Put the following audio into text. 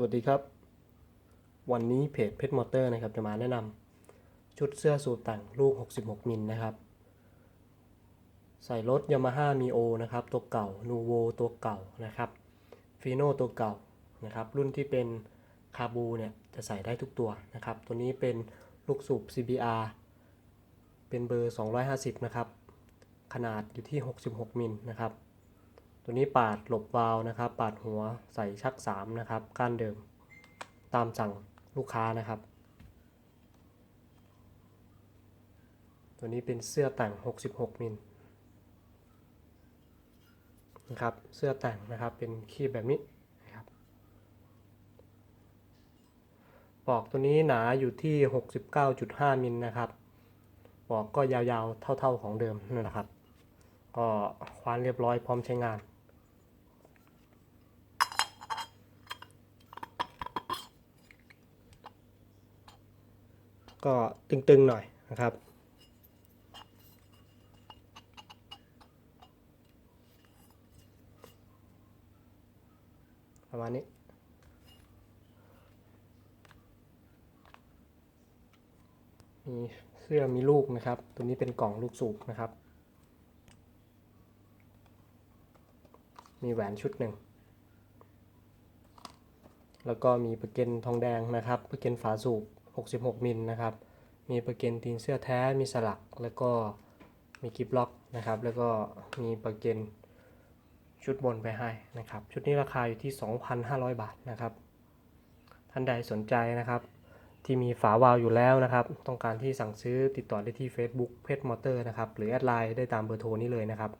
วัสดีครับ วันนี้เพจเพชรมอเตอร์นะครับจะมาแนะนำชุดเสื้อสูทแต่งลูก 66 มิลนะครับ ใส่รถ Yamaha Mio นะครับ ตัวเก่า Nuvo ตัวเก่านะครับ Fino ตัวเก่านะครับ รุ่นที่เป็นคาบูเนี่ยจะใส่ได้ทุกตัวนะครับ ตัวนี้เป็นลูกสูบ CBR เป็นเบอร์ 250 นะครับ ขนาดอยู่ที่ 66 มิลนะครับ ตัวนี้ปาดหลบวาล์วนะครับ ปาดหัวใส่ชัก 3 นะครับก้านเดิม ตามสั่งลูกค้านะครับ ตัวนี้เป็นเสื้อแต่ง 66 มิลนะครับเสื้อแต่งนะครับเป็นคีบแบบนี้นะครับปอกตัวนี้หนาอยู่ที่ 69.5 มิลนะครับปอกก็ยาวๆเท่าๆของเดิมนั่นแหละครับ ก็ควานเรียบร้อยพร้อมใช้งาน ก็ตึงๆหน่อยนะครับ ประมาณนี้มีเสื้อมีลูกนะครับ ตัวนี้เป็นกล่องลูกสูบนะครับ มีแหวนชุดหนึ่ง แล้วก็มีประเก็นทองแดงนะครับประเก็นฝาสูบ 66มิลนะครับ มีประเก็นตีนเสื้อแท้ มีสลัก แล้วก็มีกิบล็อกนะครับ แล้วก็มีประเก็นชุดบนไปให้นะครับ ชุดนี้ราคาอยู่ที่ 2,500 บาทนะครับ ท่านใดสนใจนะครับ ที่มีฝาวาล์วอยู่แล้วนะครับ ต้องการที่สั่งซื้อติดต่อได้ที่ Facebook เพชรมอเตอร์นะครับ หรือแอดไลน์ได้ตามเบอร์โทรนี้เลยนะครับ